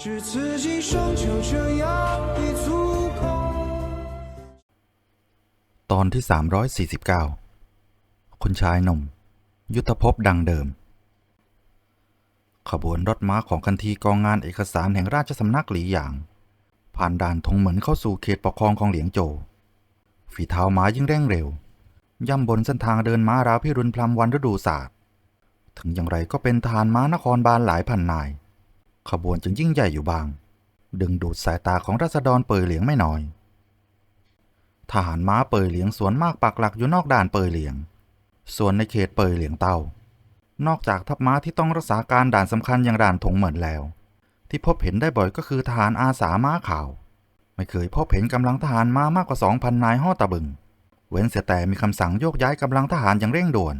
只此际双就这样一足够。 ตอนที่ 349 คุณชายหนุ่ม ยุทธภพดังเดิม ขบวนรถม้าของคันทีกองงานเอกสารแห่งราชสำนักหลีหยาง ผ่านด่านทงเหมือนเข้าสู่เขตปกครองของเหลียงโจวฝีเท้าม้ายิ่งเร่งเร็ว ย่ำบนเส้นทางเดินม้าราวพิรุณพลัมวันฤดูศาสตร์ ถึงอย่างไรก็เป็นทหารม้านครบาลหลายพันนาย ขบวนจึงยิ่งใหญ่อยู่บาง ดึงดูดสายตาของราษฎรเปยเหลียงไม่น้อย ทหารม้าเปยเหลียงสวนมากปักหลักอยู่นอกด่านเปยเหลียง ส่วนในเขตเปยเหลียงเต้า นอกจากทัพม้าที่ต้องรักษาการด่านสำคัญอย่างด่านถงเหมินแล้ว ที่พบเห็นได้บ่อยก็คือทหารอาสาม้าขาว ไม่เคยพบเห็นกำลังทหารม้ามากกว่า2,000นายห่อตะบึง เว้นเสียแต่มีคำสั่งโยกย้ายกำลังทหารอย่างเร่งด่วน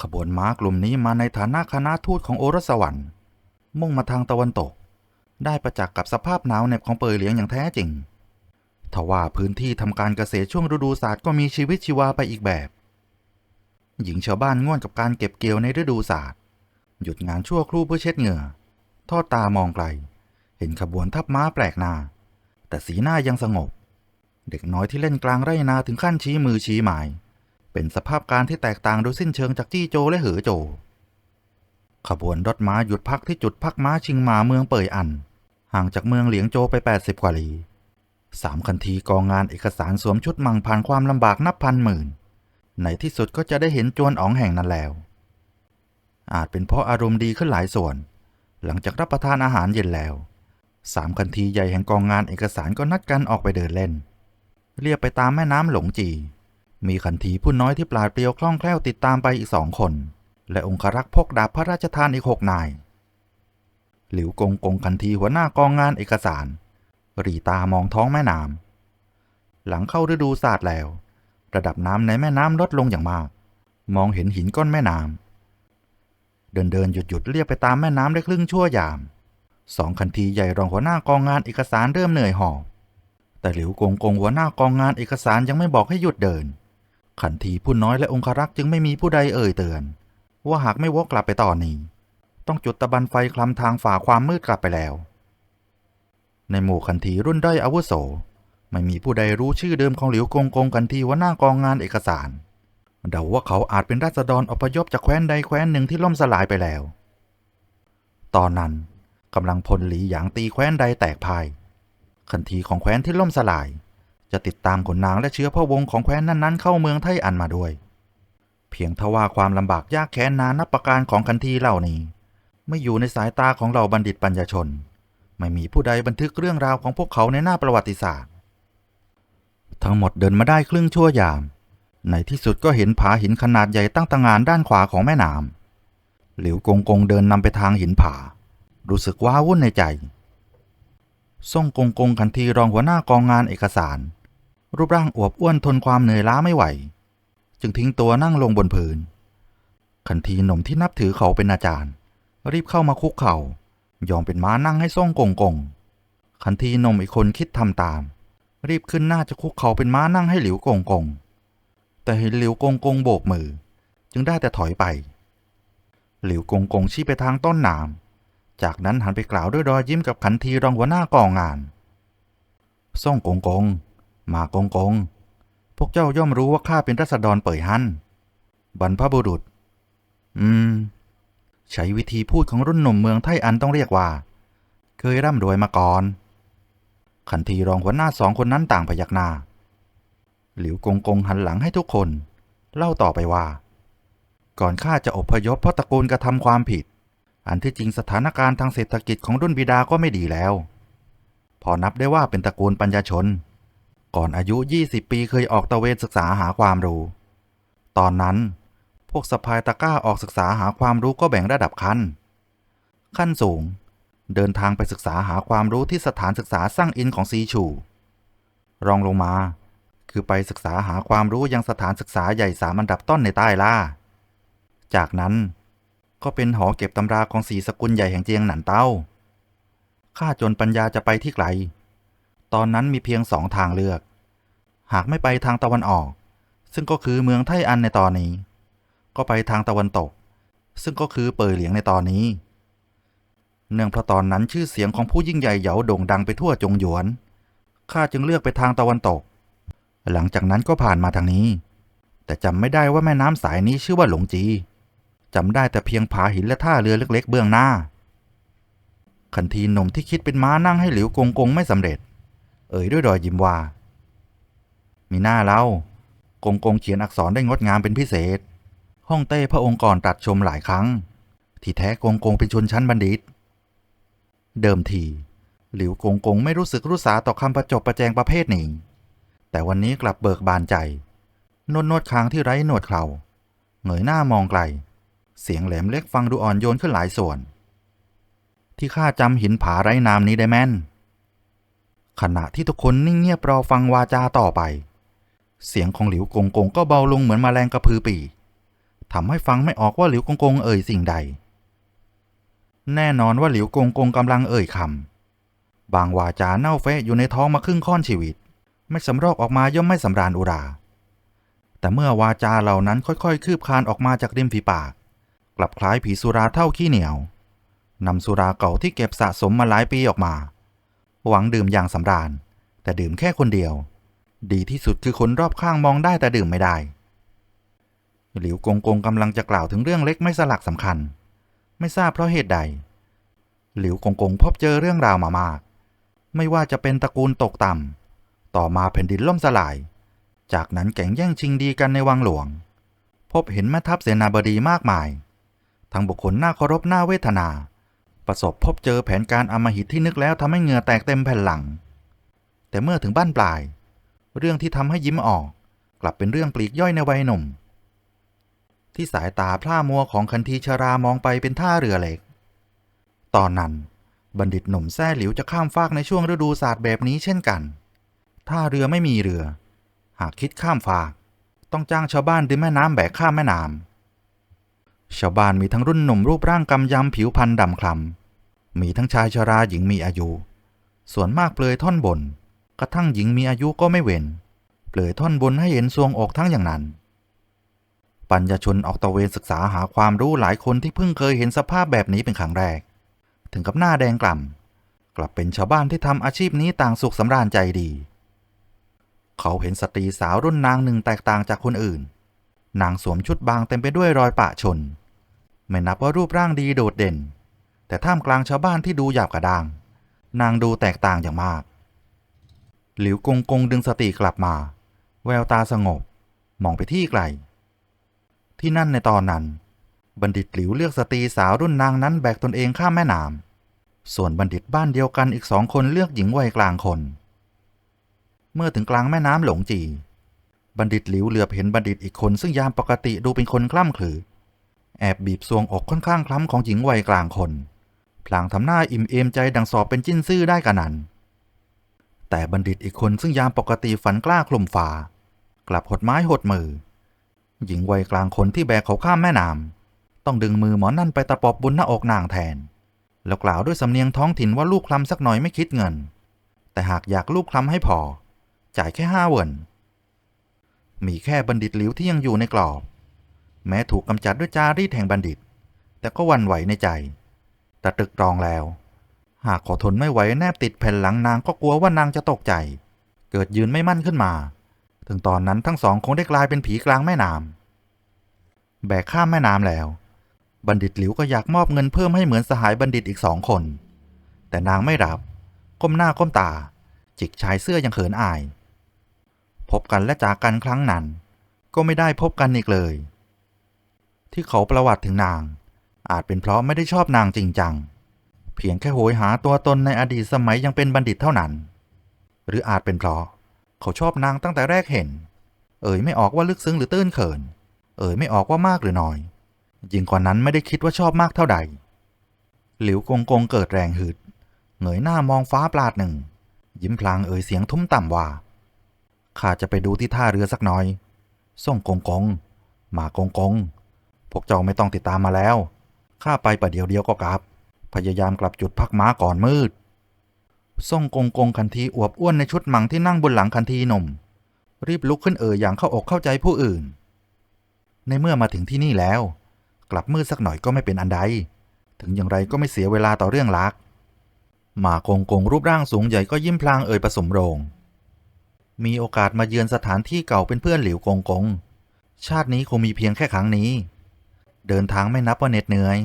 ขบวนม้ากลุ่มนี้มาในฐานะคณะทูตของโอรสวรรค์ มุ่งมาทางตะวันตก ได้ประจักษ์กับสภาพหนาวเหน็บของเปยเหลียงอย่างแท้จริงทว่าพื้นที่ทำการเกษตรช่วงฤดูศาสตร์ก็มีชีวิตชีวาไปอีกแบบ หญิงชาวบ้านง่วนกับการเก็บเกี่ยวในฤดูศาสตร์ หยุดงานชั่วครู่เพื่อเช็ดเหงื่อ ทอดตามองไกล เห็นขบวนทัพม้าแปลกหน้า แต่สีหน้ายังสงบ เด็กน้อยที่เล่นกลางไร่นาถึงขั้นชี้มือชี้หมาย เป็นสภาพการที่แตกต่างโดยสิ้นเชิงจากจี้โจและเหอโจ ขบวนรถม้าหยุดพักที่จุดพักม้าชิงมาเมืองเป่ยอัน ห่างจากเมืองเหลียงโจไป 80 กว่าลี้สามคันทีกองงานเอกสารสวมชุดมังผ่านความลำบากนับพันหมื่น ในที่สุดก็จะได้เห็นจวนอ๋องแห่งนั้นแล้ว อาจเป็นเพราะอารมณ์ดีขึ้นหลายส่วน หลังจากรับประทานอาหารเย็นแล้วสามคันทีใหญ่แห่งกองงานเอกสารก็นัดกันออกไปเดินเล่น เรียบไปตามแม่น้ำหลงจี มีคันทีผู้น้อยที่ปราดเปรียวคล่องแคล่วติดตามไปอีกสองคน และองครักษ์พกดาบพระราชทานอีกหกนาย หลิวกงกงคันทีหัวหน้ากองงานเอกสาร รีตามองท้องแม่น้ำหลังเข้าฤดูศาสตร์แล้ว ระดับน้ำในแม่น้ำลดลงอย่างมาก มองเห็นหินก้อนแม่น้ำเดินเดินหยุดหยุดเรียบไปตามแม่น้ำได้ครึ่งชั่วยามสองคันทีใหญ่รองหัวหน้ากองงานเอกสารเริ่มเหนื่อยหอบแต่หลิวกงกงหัวหน้ากองงานเอกสารยังไม่บอกให้หยุดเดิน ขันทีผู้น้อยและองครักษ์จึงไม่มีผู้ใดเอ่ยเตือน ว่าหากไม่วกกลับไปต่อนนี้ ต้องจุดตะบันไฟคลำทางฝ่าความมืดกลับไปแล้ว ในหมู่คันทีรุ่นด้อยอาวุโส ไม่มีผู้ใดรู้ชื่อเดิมของหลิวกงกงคันทีหัวหน้ากองงานเอกสาร เดาว่าเขาอาจเป็นราษฎรอพยพจากแคว้นใดแคว้นหนึ่งที่ล่มสลายไปแล้ว ตอนนั้นกำลังพลหลีหยางตีแคว้นใดแตกพายคันทีของแคว้นที่ล่มสลาย จะติดตามขนนางและเชื้อพระวงศ์ของแคว้นนั้นๆเข้าเมืองไทอันมาด้วย เพียงทว่าความลำบากยากแค้นนานับประการของคันทีเหล่านี้ ไม่อยู่ในสายตาของเหล่าบัณฑิตปัญญาชน ไม่มีผู้ใดบันทึกเรื่องราวของพวกเขาในหน้าประวัติศาสตร์ ทั้งหมดเดินมาได้ครึ่งชั่วยาม ในที่สุดก็เห็นผาหินขนาดใหญ่ตั้งตางานด้านขวาของแม่น้ำหลิวกงกงเดินนำไปทางหินผา รู้สึกว้าวุ่นในใจซ่งกงกงคันทีรองหัวหน้ากองงานเอกสาร รูปร่างอวบอ้วนทนความเหนื่อยล้าไม่ไหว จึงทิ้งตัวนั่งลงบนพื้นคันทีหนุ่มที่นับถือเขาเป็นอาจารย์ รีบเข้ามาคุกเขา่ายอมเป็นม้านั่งให้ซ่งกงกงคันทีหนมอีกคนคิดทำตาม รีบขึ้นหน้าจะคุกเขาเป็นม้านั่งให้หลิวกงกงแต่เห็นหลิวกงกงโบกมือ จึงได้แต่ถอยไป หลิวกงกงชี้ไปทางต้นหนาม จากนั้นหันไปกล่าวด้วยรอยยิ้มกับขันทีรองหัวหน้ากองงานซ่งกงกง มากงกง วกเจ้าย่อมรู้ว่าข้าเป็นรัษฎรเป่ยฮั่นบรรพบุรุษ อืม ใช้วิธีพูดของรุ่นหนุ่มเมืองไทอันต้องเรียกว่า เคยร่ำรวยมาก่อน ขันทีรองหัวหน้าสองคนนั้นต่างพยักหน้า หลิวกงกงหันหลังให้ทุกคน เล่าต่อไปว่า ก่อนข้าจะอพยพเพราะตระกูลกระทำความผิด อันที่จริงสถานการณ์ทางเศรษฐกิจของรุ่นบิดาก็ไม่ดีแล้ว พอนับได้ว่าเป็นตระกูลปัญญาชน ก่อนอายุ 20 ปีเคยออกตะเวนศึกษาหาความรู้ ตอนนั้น พวกสะพายตะก้าออกศึกษาหาความรู้ก็แบ่งระดับขั้น ขั้นสูง เดินทางไปศึกษาหาความรู้ที่สถานศึกษาสร้างอินของซีชู รองลงมา คือไปศึกษาหาความรู้ยังสถานศึกษาใหญ่สามอันดับต้นในใต้ล่า จากนั้นก็เป็นหอเก็บตำราของสีสกุลใหญ่แห่งเจียงหนันเต้า ข้าจนปัญญาจะไปที่ไกล ตอนนั้นมีเพียงสองทางเลือก หากไม่ไปทางตะวันออก ซึ่งก็คือเมืองไทอันในตอนนี้ ก็ไปทางตะวันตก ซึ่งก็คือเปยเหลียงในตอนนี้ เนื่องเพราะตอนนั้นชื่อเสียงของผู้ยิ่งใหญ่เหยาโด่งดังไปทั่วจงหยวน ข้าจึงเลือกไปทางตะวันตก หลังจากนั้นก็ผ่านมาทางนี้ แต่จำไม่ได้ว่าแม่น้ำสายนี้ชื่อว่าหลงจีจำได้แต่เพียงผาหินและท่าเรือเล็ก ๆ เบื้องหน้าขันทีหนุ่มที่คิดเป็นม้านั่งให้หลิวกงกงไม่สำเร็จ เอ่ยด้วยรอยยิ้มว่า มีหน้าเล่ากงกงเขียนอักษรได้งดงามเป็นพิเศษ ห้องเต้พระองค์ก่อนตัดชมหลายครั้ง ที่แท้กงกงเป็นชนชั้นบัณฑิต เดิมทีหลิวกงกงไม่รู้สึกรู้สาต่อคำประจบประแจงประเภทนี้ แต่วันนี้กลับเบิกบานใจ นวดนวดคางที่ไร้หนวดเคราเหงยหน้ามองไกล เสียงแหลมเล็กฟังดูอ่อนโยนขึ้นหลายส่วน ที่ข้าจำหินผาไร้นามนี้ได้แม่น ขณะที่ทุกคนนิ่งเงียบรอฟังวาจาต่อไป เสียงของหลิวกงกงก็เบาลงเหมือนมแมลงกระพือปีทำให้ฟังไม่ออกว่าหลิวกงกงเอ่ยสิ่งใด แน่นอนว่าหลิวกงกงกำลังเอ่ยคำบางวาจาเน่าเฟะอยู่ในท้องมาครึ่งค่อนชีวิต ไม่สำรอกออกมาย่อมไม่สำราญอุรา แต่เมื่อวาจาเหล่านั้นค่อยๆ คืบคลานออกมาจากริมฝีปาก กลับคล้ายผีสุราเท่าขี้เหนียวนำสุราเก่าที่เก็บสะสมมาหลายปีออกมา หวังดื่มอย่างสำราญ แต่ดื่มแค่คนเดียว ดีที่สุดคือคนรอบข้างมองได้แต่ดื่มไม่ได้ หลิวกงกงกำลังจะกล่าวถึงเรื่องเล็กไม่สลักสำคัญ ไม่ทราบเพราะเหตุใด หลิวกงกงพบเจอเรื่องราวมามาก ไม่ว่าจะเป็นตระกูลตกต่ำต่อมาแผ่นดินล่มสลาย จากนั้นแก่งแย่งชิงดีกันในวังหลวง พบเห็นแม่ทัพเสนาบดีมากมาย ทั้งบุคคลน่าเคารพน่าเวทนา ประสบพบเจอแผนการอำมหิตที่นึกแล้วทำให้เหงื่อแตกเต็มแผ่นหลัง แต่เมื่อถึงบ้านปลาย เรื่องที่ทำให้ยิ้มออก กลับเป็นเรื่องปลีกย่อยในวัยหนุ่ม ที่สายตาพร่ามัวของคันทีชรามองไปเป็นท่าเรือเล็ก ตอนนั้นบัณฑิตหนุ่มแซ่หลิวจะข้ามฟากในช่วงฤดูศาสตร์แบบนี้เช่นกัน ถ้าเรือไม่มีเรือ หากคิดข้ามฟาก ต้องจ้างชาวบ้านดินแม่น้ำแบกข้ามแม่น้ำ ชาวบ้านมีทั้งรุ่นหนุ่มรูปร่างกำยำผิวพรรณดำคล้ำมีทั้งชายชราหญิงมีอายุ ส่วนมากเปลือยท่อนบน กระทั่งหญิงมีอายุก็ไม่เว้น เปลือยท่อนบนให้เห็นทรวงอกทั้งอย่างนั้น ปัญญาชนออกตระเวนศึกษาหาความรู้หลายคนที่เพิ่งเคยเห็นสภาพแบบนี้เป็นครั้งแรก ถึงกับหน้าแดงกล่ำกลับเป็นชาวบ้านที่ทำอาชีพนี้ต่างสุขสำราญใจดี เขาเห็นสตรีสาวรุ่นนางหนึ่งแตกต่างจากคนอื่นนางสวมชุดบางเต็มไปด้วยรอยปะชน ไม่นับว่ารูปร่างดีโดดเด่น แต่ท่ามกลางชาวบ้านที่ดูหยาบกระด้าง นางดูแตกต่างอย่างมาก หลิวกงกงดึงสติกลับมา แววตาสงบ มองไปที่ไกล ที่นั่นในตอนนั้น บัณฑิตหลิวเลือกสตรีสาวรุ่นนางนั้นแบกตนเองข้ามแม่น้ำส่วนบัณฑิตบ้านเดียวกันอีกสองคนเลือกหญิงวัยกลางคน เมื่อถึงกลางแม่น้ำหลงจี บัณฑิตหลิวเหลือบเห็นบัณฑิตอีกคนซึ่งยามปกติดูเป็นคนคล่ำขลือ แอบบีบซวงอกค่อนข้างคล้ำของหญิงวัยกลางคน พลางทำหน้าอิ่มเอมใจดังสอบเป็นจิ้นซื่อได้กันนั้น แต่บัณฑิตอีกคนซึ่งยามปกติฝันกล้าคลุมฝ่ากลับหดไม้หดมือ หญิงวัยกลางคนที่แบกเขาข้ามแม่น้ำต้องดึงมือหมอนั่นไปตะปบบนหน้าอกนางแทน แล้วกล่าวด้วยสำเนียงท้องถิ่นว่าลูกคลำสักหน่อยไม่คิดเงิน แต่หากอยากลูกคลำให้พอ จ่ายแค่ห้าเวินมีแค่บัณฑิตหลิวที่ยังอยู่ในกรอบ แม้ถูกกำจัดด้วยจารีตแห่งบัณฑิต แต่ก็วันไหวในใจ แต่ตรึกตรองแล้ว หากขอทนไม่ไหวแนบติดแผ่นหลังนางก็กลัวว่านางจะตกใจ เกิดยืนไม่มั่นขึ้นมา ถึงตอนนั้นทั้งสองคงได้กลายเป็นผีกลางแม่น้ำแบกข้ามแม่น้ำแล้ว บัณฑิตหลิวก็อยากมอบเงินเพิ่มให้เหมือนสหายบัณฑิตอีกสองคน แต่นางไม่รับ ก้มหน้าก้มตา จิกชายเสื้อยังเขินอาย พบกันและจากกันครั้งนั้น ก็ไม่ได้พบกันอีกเลย ที่เขาประวัติถึงนาง อาจเป็นเพราะไม่ได้ชอบนางจริงจัง เพียงแค่โหยหาตัวตนในอดีตสมัยยังเป็นบัณฑิตเท่านั้น หรืออาจเป็นเพราะ เขาชอบนางตั้งแต่แรกเห็น เอ่ยไม่ออกว่าลึกซึ้งหรือตื้นเขิน เอ่ยไม่ออกว่ามากหรือน้อยยิ่งกว่านั้นไม่ได้คิดว่าชอบมากเท่าใด หลิวกงกงเกิดแรงหืดเงยหน้ามองฟ้าปลาดหนึ่ง ยิ้มพลางเอ่ยเสียงทุ้มต่ำว่าข้าจะไปดูที่ท่าเรือสักหน่อย ส่งกงกง มากงกง พวกเจ้าไม่ต้องติดตามมาแล้ว ข้าไปประเดี๋ยวเดียวก็กลับ พยายามกลับจุดพักม้าก่อนมืด ส่งกงกงคันทีอวบอ้วนในชุดหมังที่นั่งบนหลังคันทีหนุ่ม รีบลุกขึ้นเอ่ยอย่างเข้าอกเข้าใจผู้อื่น ในเมื่อมาถึงที่นี่แล้ว กลับมืดสักหน่อยก็ไม่เป็นอันใด ถึงอย่างไรก็ไม่เสียเวลาต่อเรื่องลัก หมากงกงรูปร่างสูงใหญ่ก็ยิ้มพลางเอ่ยผสมโรง มีโอกาสมาเยือนสถานที่เก่าเป็นเพื่อนหลิวกงกงชาตินี้คงมีเพียงแค่ครั้งนี้ เดินทางไม่นับว่าเหน็ดเหนื่อย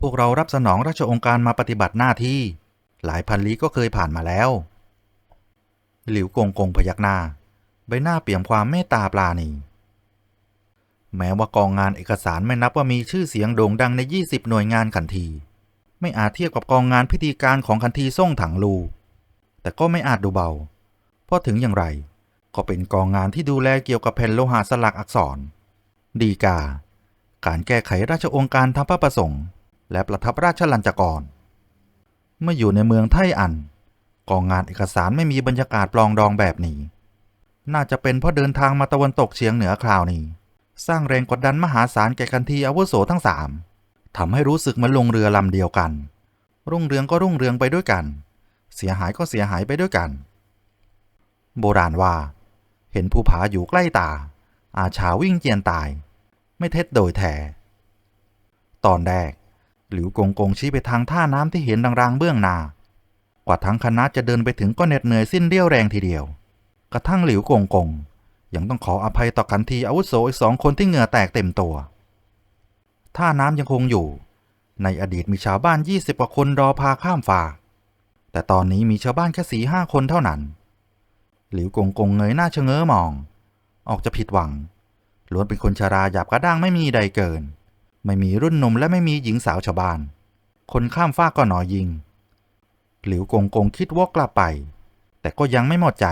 พวกเรารับสนองราชองค์การมาปฏิบัติหน้าที่ หลายพันลี้ก็เคยผ่านมาแล้ว หลิวกงกงพยักหน้า ใบหน้าเปี่ยมความเมตตาปราณี แม้ว่ากองงานเอกสารไม่นับว่ามีชื่อเสียงโด่งดังใน 20 หน่วยงานขันที ไม่อาจเทียบกับกองงานพิธีการของขันทีส่งถังลู แต่ก็ไม่อาจดูเบา เพราะถึงอย่างไร ก็เป็นกองงานที่ดูแลเกี่ยวกับแผ่นโลหะสลักอักษร ดีกา การแก้ไขราชองค์การทำพระประสงค์ และประทับราชลัญจกร เมื่ออยู่ในเมืองไทอันกองงานเอกสารไม่มีบรรยากาศปลองดองแบบนี้ น่าจะเป็นเพราะเดินทางมาตะวันตกเฉียงเหนือคราวนี้ สร้างแรงกดดันมหาศาลแก่กันทีอาวุโสทั้งสามทำให้รู้สึกเหมันลงเรือลำเดียวกัน รุ่งเรืองก็รุ่งเรืองไปด้วยกัน เสียหายก็เสียหายไปด้วยกัน โบราณว่า เห็นภูผาอยู่ใกล้ตา อาชาวิ่งเจียนตาย ไม่เท็จโดยแท้ตอนแรกหลิวกงกงชี้ไปทางท่าน้ำที่เห็นรางๆเบื้องหน้ากว่าทั้งคณะจะเดินไปถึงก็เหน็ดเหนื่อยสิ้นเรี่ยวแรงทีเดียว กระทั่งหลิวกงกงยังต้องขออภัยต่อกันทีอาวุโสอีกสองคนที่เหงื่อแตกเต็มตัว ท่าน้ำยังคงอยู่ ในอดีตมีชาวบ้าน20กว่าคนรอพาข้ามฝากแต่ตอนนี้มีชาวบ้านแค่สี่ห้าคนเท่านั้น หลิวกงกงเงยหน้าเชงเง้อมอง ออกจะผิดหวัง ล้วนเป็นคนชราหยาบกระด้างไม่มีใดเกิน ไม่มีรุ่นหนมและไม่มีหญิงสาวชาวบ้าน คนข้ามฟากก็หนอยิง หลิวกงกงคิดวกกลับไป แต่ก็ยังไม่หมดใจ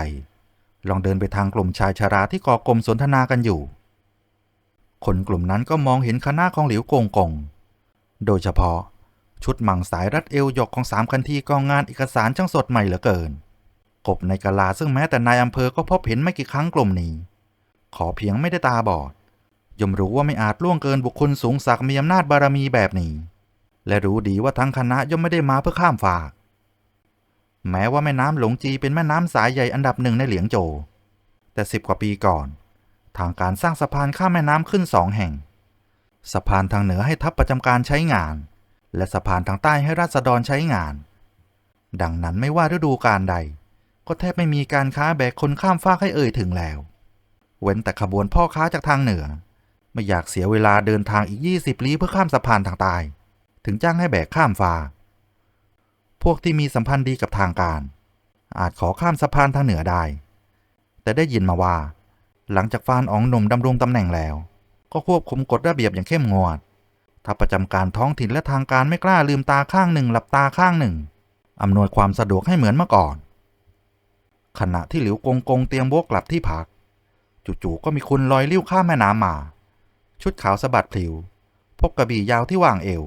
ลองเดินไปทางกลุ่มชายชาราที่ก่อกลมสนทนากันอยู่ คนกลุ่มนั้นก็มองเห็นคณะของหลิวกงกง โดยเฉพาะ ชุดหมังสายรัดเอวหยกของสามคันทีกองงานเอกสารช่างสดใหม่เหลือเกินกบในกะลาซึ่งแม้แต่นายอำเภอก็พบเห็นไม่กี่ครั้งกลุ่มนี้ ขอเพียงไม่ได้ตาบอดย่อมรู้ว่าไม่อาจล่วงเกินบุคคลสูงศักดิ์มีอำนาจบารมีแบบนี้ และรู้ดีว่าทั้งคณะย่อมไม่ได้มาเพื่อข้ามฝาก แม้ว่าแม่น้ำหลงจีเป็นแม่น้ำสายใหญ่อันดับหนึ่งในเหลียงโจ แต่สิบกว่าปีก่อน ทางการสร้างสะพานข้ามแม่น้ำขึ้นสองแห่ง สะพานทางเหนือให้ทัพประจำการใช้งาน และสะพานทางใต้ให้ราษฎรใช้งาน ดังนั้นไม่ว่าฤดูกาลใด ก็แทบไม่มีการค้าแบกคนข้ามฟากให้เอ่ยถึงแล้ว เว้นแต่ขบวนพ่อค้าจากทางเหนือ ไม่อยากเสียเวลาเดินทางอีก 20ลี้เพื่อข้ามสะพานทางใต้ถึงจ้างให้แบกข้ามฟ้า พวกที่มีสัมพันธ์ดีกับทางการ อาจขอข้ามสะพานทางเหนือได้ แต่ได้ยินมาว่า หลังจากฟานอองหนุ่มดำรงตำแหน่งแล้ว ก็ควบคุมกฎระเบียบอย่างเข้มงวดถ้าประจำการท้องถิ่นและทางการไม่กล้าลืมตาข้างหนึ่งหลับตาข้างหนึ่งอำนวยความสะดวกให้เหมือนเมื่อก่อน ขณะที่หลิวกงกงเตรียมวกกลับที่พัก จู่ๆก็มีคนลอยลิ้วข้ามแม่น้ำมา ชุดขาวสะบัดพลิว พกกระบี่ยาวที่วางเอว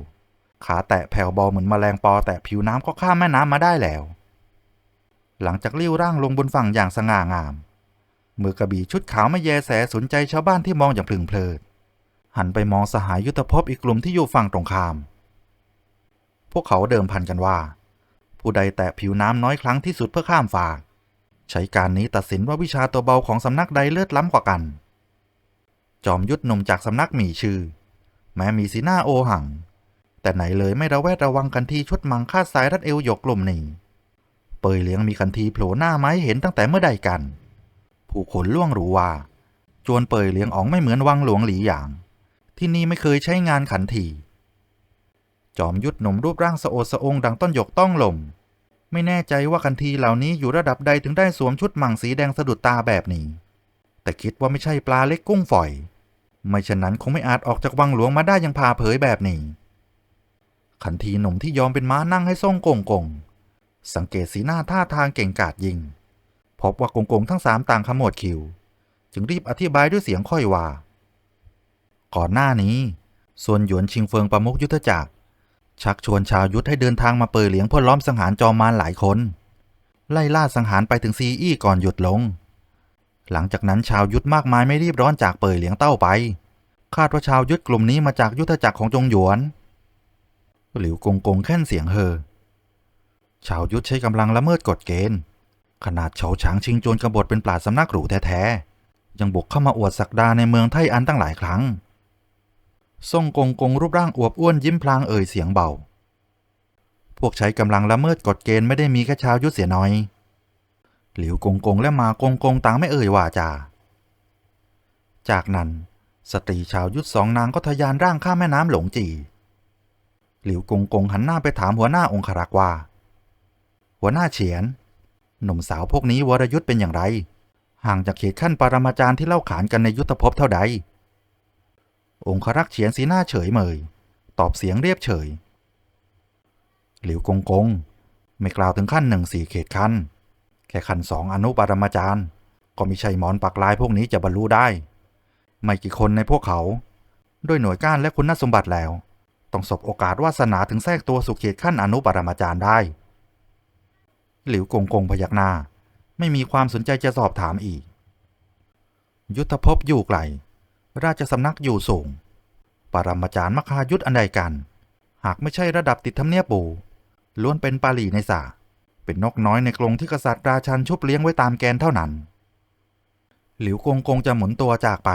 ขาแตะแผ่วเบาเหมือนมแมลงปอแตะผิวน้ำก็ข้ามแม่น้ำมาได้แล้ว หลังจากลิ้วร่างลงบนฝั่งอย่างสง่างาม มือกระบี่ชุดขาวไม่แยแสสนใจชาวบ้านที่มองอย่างพลึงเพลิด หันไปมองสหายยุทธภพอีกกลุ่มที่อยู่ฝั่งตรงข้าม พวกเขาเดิมพันกันว่า ผู้ใดแตะผิวน้ำน้อยครั้งที่สุดเพื่อข้ามฝาก ใช้การนี้ตัดสินว่าวิชาตัวเบาของสำนักใดเลือดล้ำกว่ากัน จอมยุทธหนุ่มจากสำนักหมี่ชื่อ แม้มีสีหน้าโอหัง แต่ไหนเลยไม่ระแวดระวังกันทีชุดมังคาดสายรัดเอวหยกกลุ่มนี้เปยเลี้ยงมีกันทีโผล่หน้าไม้เห็นตั้งแต่เมื่อใดกัน ผู้คนล่วงรู้ว่า จวนเปยเลี้ยงอ๋องไม่เหมือนวังหลวงหลีอย่าง ที่นี่ไม่เคยใช้งานขันทีจอมยุทธหนุ่มรูปร่างสะโอดสะองดังต้นหยกต้องลม ไม่แน่ใจว่าคันทีเหล่านี้อยู่ระดับใดถึงได้สวมชุดหมั่งสีแดงสะดุดตาแบบนี้ แต่คิดว่าไม่ใช่ปลาเล็กกุ้งฝอย ไม่เช่นนั้นคงไม่อาจออกจากวังหลวงมาได้อยังพาเผยแบบนี้ ขันทีหนุ่มที่ยอมเป็นม้านั่งให้ส่งกงกง สังเกตสีหน้าท่าทางเก่งกาจยิง พบว่ากงกงทั้งสามต่างขมวดคิว จึงรีบอธิบายด้วยเสียงค่อยว่า ก่อนหน้านี้ ส่วนหยวนชิงเฟิงประมุขยุทธจักร ชักชวนชาวยุทธให้เดินทางมาเปิดเหลียงเพื่อล้อมสังหารจอมมารหลายคน ไล่ล่าสังหารไปถึงซีอี้ก่อนหยุดลง หลังจากนั้นชาวยุทธมากมายไม่รีบร้อนจากเปิดเหลียงเต้าไป คาดว่าชาวยุทธกลุ่มนี้มาจากยุทธจักรของจงหยวน หลิวกงกงแค่นเสียงเฮอชาวยุทธใช้กำลังละเมิดกฎเกณฑ์ ขนาดเฉาฉางชิงโจรกบฏเป็นปราดสำนักหรูแท้ๆยังบุกเข้ามาอวดศักดาในเมืองไทอันตั้งหลายครั้ง ซ่งกงกงรูปร่างอวบอ้วนยิ้มพลางเอ่ยเสียงเบา พวกใช้กำลังละเมิดกฎเกณฑ์ไม่ได้มีแค่ชาวยุทธเสียน้อย หลิวกงกงและมากงกงต่างไม่เอ่ยว่าจา จากนั้น สตรีชาวยุทธสองนางก็ทะยานร่างข้ามแม่น้ำหลงจี หลิวกงกงหันหน้าไปถามหัวหน้าองครักษ์ว่า หัวหน้าเฉียน หนุ่มสาวพวกนี้วรยุทธเป็นอย่างไร ห่างจากเขตขั้นปรมาจารย์ที่เล่าขานกันในยุทธภพเท่าใด องครักษ์เฉียนสีหน้าเฉยเมย ตอบเสียงเรียบเฉย หลิวกงกง ไม่กล่าวถึงขั้นหนึ่งสี่เขตขั้นแค่ขั้นสองอนุปรมาจารย์ ก็ม่ใช่หมอนปักลายพวกนี้จะบรรลุได้ ไม่กี่คนในพวกเขา ด้วยหน่วยก้านและคุณสมบัติแล้ว ต้องสบโอกาสวาสนาถึงแทรกตัวสู่เขตขั้นอนุปรมาจารย์ได้ หลิวกงกงพยักหน้า ไม่มีความสนใจจะสอบถามอีก ยุทธภพอยู่ไกล ราชสำนักอยู่สูง ปรมาจารย์มคายุทธอันใดกัน หากไม่ใช่ระดับติดทำเนียบปู่ล้วนเป็นปาลีในสาเป็นนกน้อยในกรงที่กษัตริย์ราชันชุบเลี้ยงไว้ตามแกนเท่านั้น หลิวกงกงจะหมุนตัวจากไป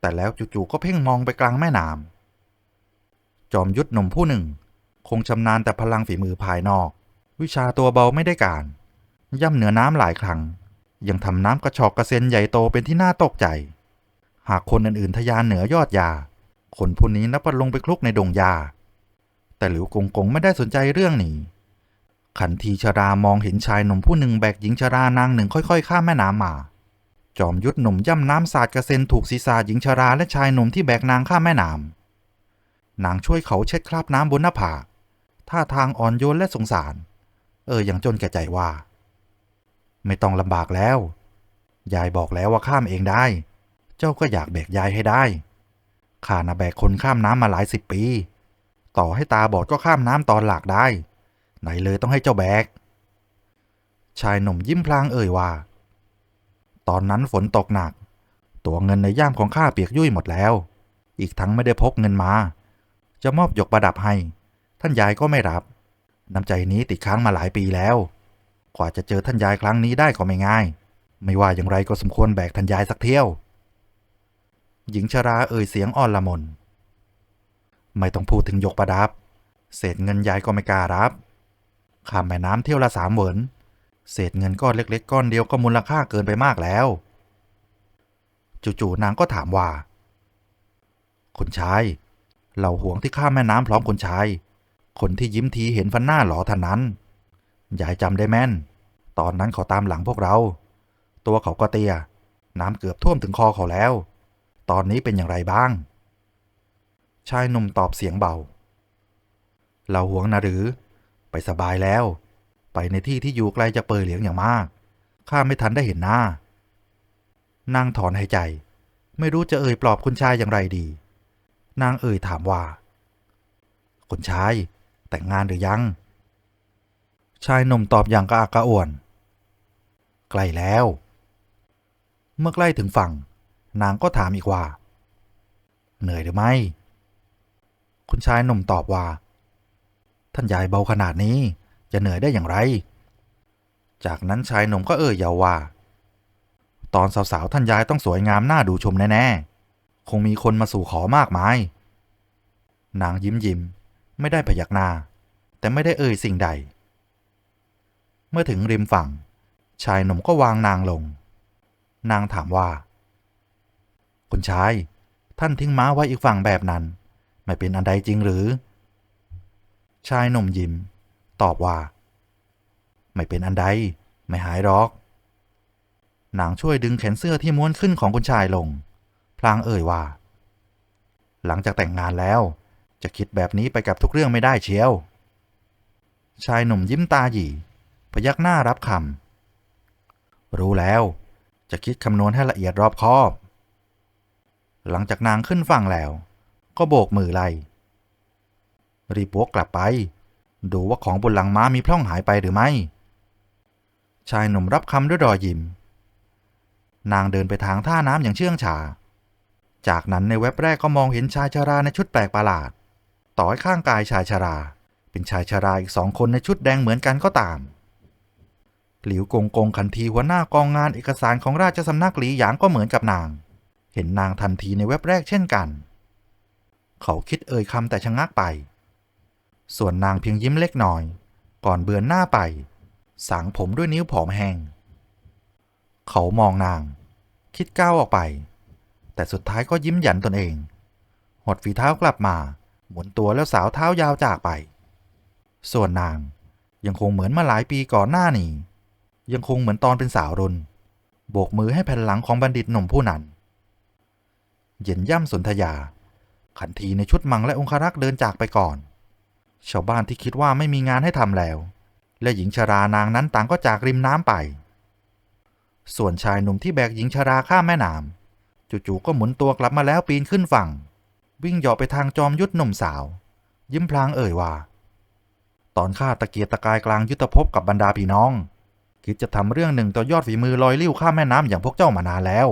แต่แล้วจู่ๆก็เพ่งมองไปกลางแม่น้ำจอมยุทธหนุ่มผู้หนึ่ง คงชำนาญแต่พลังฝีมือภายนอก วิชาตัวเบาไม่ได้การ ย่ำเหนือน้ำหลายครั้ง ยังทำน้ำกระชอกกระเซ็นใหญ่โตเป็นที่น่าตกใจ หากคนอื่นๆทะยานเหนือยอดยา คนผู้นี้นับว่าลงไปคลุกในดงยา แต่หลิวกงกงไม่ได้สนใจเรื่องนี้ ขันทีชรามองเห็นชายหนุ่มผู้หนึ่งแบกหญิงชรานางหนึ่งค่อยๆ ข้ามแม่น้ำมา จอมยุทธหนุ่มย่ำน้ำสาดกระเซ็นถูกศีรษะหญิงชราและชายหนุ่มที่แบกนางข้ามแม่น้ำนางช่วยเขาเช็ดคราบน้ำบนหน้าผากท่าทางอ่อนโยนและสงสาร เอออย่างจนแก่ใจว่า ไม่ต้องลำบากแล้ว ยายบอกแล้วว่าข้ามเองได้ เจ้าก็อยากแบกยายให้ได้ ข้านะแบกคนข้ามน้ำมาหลายสิบปี ต่อให้ตาบอดก็ข้ามน้ำตอนหลากได้ ไหนเลยต้องให้เจ้าแบก ชายหนุ่มยิ้มพลางเอ่ยว่า ตอนนั้นฝนตกหนัก ตัวเงินในย่ามของข้าเปียกยุ่ยหมดแล้ว อีกทั้งไม่ได้พกเงินมา จะมอบหยกประดับให้ ท่านยายก็ไม่รับ น้ำใจนี้ติดค้างมาหลายปีแล้ว กว่าจะเจอท่านยายครั้งนี้ได้ก็ไม่ง่าย ไม่ว่าอย่างไรก็สมควรแบกท่านยายสักเที่ยว หญิงชราเอ่ยเสียงอ่อนละมน ไม่ต้องพูดถึงยกประดับ เศษเงินยายก็ไม่กล้ารับข้ามแม่น้ำเที่ยวละสามเหวินเศษเงินก้อนเล็ก ๆ ก้อนเดียวก็มูลค่าเกินไปมากแล้ว จู่ๆนางก็ถามว่า คุณชาย เหล่าห่วงที่ข้ามแม่น้ำพร้อมคุณชาย คนที่ยิ้มทีเห็นฟันหน้าหลอท่านนั้น ยายจำได้แม่น ตอนนั้นเขาตามหลังพวกเรา ตัวเขาก็เตี้ยน้ำเกือบท่วมถึงคอเขาแล้ว ตอนนี้เป็นอย่างไรบ้าง ชายหนุ่มตอบเสียงเบา เราห่วงนะหรือ ไปสบายแล้ว ไปในที่ที่อยู่ไกลจากเปยเหลียงอย่างมาก ข้าไม่ทันได้เห็นหน้านางถอนหายใจ ไม่รู้จะเอ่ยปลอบคุณชายอย่างไรดี นางเอ่ยถามว่า คุณชาย แต่งงานหรือยัง ชายหนุ่มตอบอย่างกระอักกระอ่วน ใกล้แล้ว เมื่อใกล้ถึงฝั่ง นางก็ถามอีกว่า เหนื่อยหรือไม่ คุณชายหนุ่มตอบว่า ท่านยายเบาขนาดนี้จะเหนื่อยได้อย่างไร จากนั้นชายหนุ่มก็เอ่ยเยาวว่า ตอนสาวๆท่านยายต้องสวยงามน่าดูชมแน่ๆ คงมีคนมาสู่ขอมากมาย นางยิ้มยิ้มไม่ได้พยักหน้า แต่ไม่ได้เอ่ยสิ่งใด เมื่อถึงริมฝั่ง ชายหนุ่มก็วางนางลง นางถามว่า คุณชาย ท่านทิ้งม้าไว้อีกฝั่งแบบนั้น ไม่เป็นอันใดจริงหรือ ชายหนุ่มยิ้ม ตอบว่า ไม่เป็นอันใด ไม่หายหรอกนางช่วยดึงแขนเสื้อที่ม้วนขึ้นของคุณชายลง พลางเอ่ยว่า หลังจากแต่งงานแล้ว จะคิดแบบนี้ไปกับทุกเรื่องไม่ได้เชียว ชายหนุ่มยิ้มตาหยีพยักหน้ารับคำรู้แล้ว จะคิดคำนวณให้ละเอียดรอบคอบ หลังจากนางขึ้นฝั่งแล้ว ก็โบกมือไล่รีบวกกลับไป ดูว่าของบนหลังม้ามีพร่องหายไปหรือไม่ ชายหนุ่มรับคำด้วยรอยยิ้ม นางเดินไปทางท่าน้ำอย่างเชื่องช้าจากนั้นในเว็บแรกก็มองเห็นชายชาราในชุดแปลกประหลาด ต่อให้ข้างกายชายชารา เป็นชายชาราอีกสองคนในชุดแดงเหมือนกันก็ตาม หลิวกงกงขันทีหัวหน้ากองงานเอกสารของราชสำนักหลีหยางก็เหมือนกับนาง ห็นนางทันทีในเว็บแรกเช่นกัน เขาคิดเอ่ยคำแต่ชะงักไป ส่วนนางเพียงยิ้มเล็กน้อย ก่อนเบือนหน้าไป สางผมด้วยนิ้วผอมแห้ง เขามองนาง คิดก้าวออกไป แต่สุดท้ายก็ยิ้มหยันตนเอง หดฝีเท้ากลับมา หมุนตัวแล้วสาวเท้ายาวจากไป ส่วนนางยังคงเหมือนมาหลายปีก่อนหน้านี้ ยังคงเหมือนตอนเป็นสาวรุนโบกมือให้แผ่นหลังของบัณฑิตหนุ่มผู้นั้น เย็นย่ำสนธยา ขันทีในชุดมังและองครักษ์เดินจากไปก่อน ชาวบ้านที่คิดว่าไม่มีงานให้ทำแล้ว และหญิงชรานางนั้นต่างก็จากริมน้ำไป ส่วนชายหนุ่มที่แบกหญิงชราข้ามแม่น้ำจู่ๆก็หมุนตัวกลับมาแล้วปีนขึ้นฝั่ง วิ่งเหยาะไปทางจอมยุทธหนุ่มสาว ยิ้มพลางเอ่ยว่า ตอนข้าตะเกียกตะกายกลางยุทธภพกับบรรดาพี่น้อง คิดจะทำเรื่องหนึ่งต่อยอดฝีมือลอยลิ้วข้ามแม่น้ำอย่างพวกเจ้ามานานแล้ว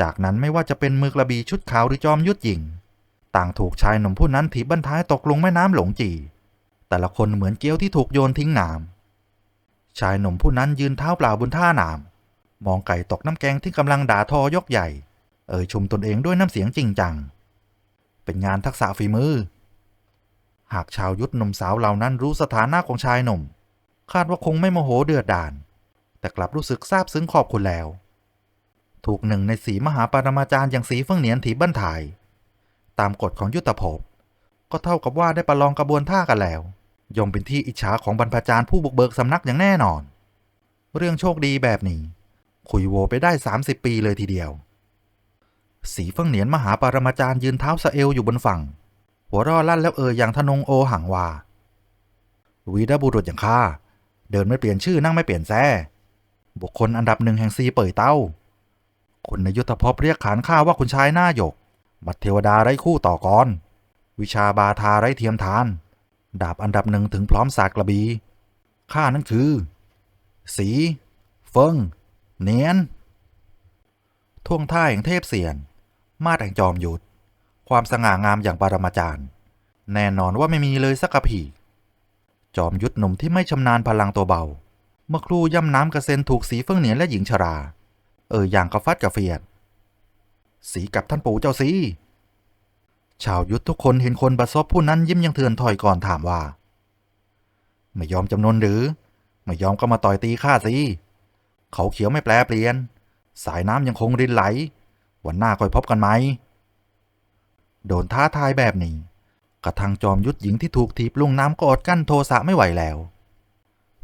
จากนั้นไม่ว่าจะเป็นมือกระบี่ชุดขาวหรือจอมยุทธหญิง ต่างถูกชายหนุ่มผู้นั้นถีบบันท้ายตกลงแม่น้ำหลงจี แต่ละคนเหมือนเกี้ยวที่ถูกโยนทิ้งน้ำชายหนุ่มผู้นั้นยืนเท้าเปล่าบนท่าน้ำมองไก่ตกน้ำแกงที่กำลังด่าทอยกใหญ่ เอ่ยชมตนเองด้วยน้ำเสียงจริงจัง เป็นงานทักษะฝีมือ หากชาวยุทธหนุ่มสาวเหล่านั้นรู้สถานะของชายหนุ่ม คาดว่าคงไม่โมโหเดือดดาลแต่กลับรู้สึกซาบซึ้งขอบคุณแล้ว ถูกหนึ่งในสีมหาปรมาจารย์อย่างสีเฟื่องเหนียนถีบั้นถ่าย ตามกฎของยุทธภพ ก็เท่ากับว่าได้ประลองกระบวนท่ากันแล้ว ย่อมเป็นที่อิจฉาของบรรพจารย์ผู้บุกเบิกสำนักอย่างแน่นอน เรื่องโชคดีแบบนี้ คุยโวไปได้ 30 ปีเลยทีเดียว สีเฟื่องเหนียนมหาปรมาจารย์ยืนเท้าสะเอวอยู่บนฝั่ง หัวร่อลั่นแล้วเอ่ยอย่างทนงโอหังว่าวีรบุรุษอย่างข้าเดินไม่เปลี่ยนชื่อนั่งไม่เปลี่ยนแซ่บุคคลอันดับหนึ่งแห่งซีเป่ยเต้า คนในยุทธภพเรียกขานข้าว่าคุณชายหน้าหยก บัตรเทวดาไร้คู่ต่อกร วิชาบาทาไร้เทียมทาน ดาบอันดับหนึ่งถึงพร้อมศาสกระบีข้านั้นคือ สี เฟิง เนียนท่วงท่าแห่งเทพเสียน มาดแห่งจอมยุทธความสง่างามอย่างปรมาจารย์ แน่นอนว่าไม่มีเลยสักกะผีจอมยุทธหนุ่มที่ไม่ชำนาญพลังตัวเบา เมื่อครูย่ำน้ำกระเซ็นถูกสีเฟื่องเหนียนและหญิงชรา เอ่ยอย่างกระฟัดกระเฟียด สีกับท่านปู่เจ้าสีชาวยุทธทุกคนเห็นคนบัดซบผู้นั้นยิ้มยังเถื่อนถอยก่อนถามว่า ไม่ยอมจำนวนหรือ ไม่ยอมก็มาต่อยตีข้าสิเขาเขียวไม่แปลเปลี่ยน สายน้ำยังคงรินไหล วันหน้าค่อยพบกันไหม โดนท้าทายแบบนี้ กระทั่งจอมยุทธหญิงที่ถูกถีบลุงน้ำก็อดกั้นโทสะไม่ไหวแล้ว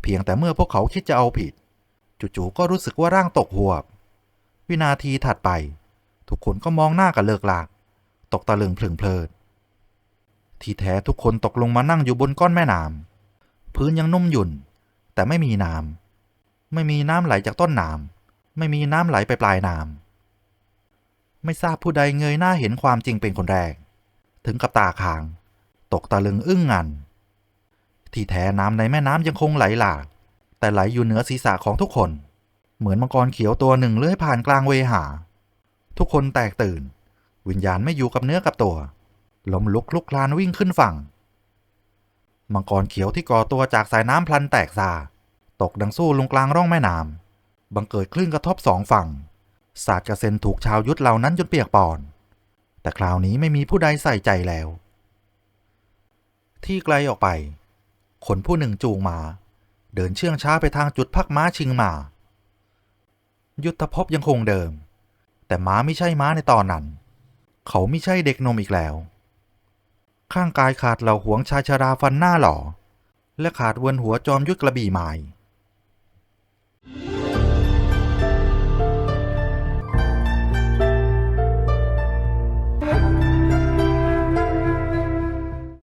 เพียงแต่เมื่อพวกเขาคิดจะเอาผิด จู่ๆก็รู้สึกว่าร่างตกหัว วินาทีถัดไป ทุกคนก็มองหน้ากันเลิกลาก ตกตะลึงเพลึงเพลิด ที่แท้ทุกคนตกลงมานั่งอยู่บนก้อนแม่น้ำพื้นยังนุ่มหยุ่น แต่ไม่มีน้ำไม่มีน้ำไหลจากต้นน้ำไม่มีน้ำไหลไปปลายน้ำไม่ทราบผู้ใดเงยหน้าเห็นความจริงเป็นคนแรก ถึงกับตาค้าง ตกตะลึงอึ้งงัน ที่แท้น้ำในแม่น้ำยังคงไหลหลากแต่ไหลอยู่เหนือศีรษะของทุกคน เหมือนมังกรเขียวตัวหนึ่งเลื้อยผ่านกลางเวหา ทุกคนแตกตื่น วิญญาณไม่อยู่กับเนื้อกับตัวล้มลุกคลุกคลานวิ่งขึ้นฝั่ง มังกรเขียวที่ก่อตัวจากสายน้ำพลันแตกซาตกดังสู้ลงกลางร่องแม่น้ำบังเกิดคลื่นกระทบสองฝั่งศาสตร์กระเซ็นถูกชาวยุทธเหล่านั้นจนเปียกปอน แต่คราวนี้ไม่มีผู้ใดใส่ใจแล้ว ที่ไกลออกไป คนผู้หนึ่งจูงมา เดินเชื่องช้าไปทางจุดพักม้าชิงมา ยุทธภพยังคงเดิม แต่ม้าไม่ใช่ม้าในตอนนั้น เขาไม่ใช่เด็กนมอีกแล้ว ข้างกายขาดเหล่าหวงชายชราฟันหน้าหล่อและขาดเวนหัวจอมยุทธกระบี่หม่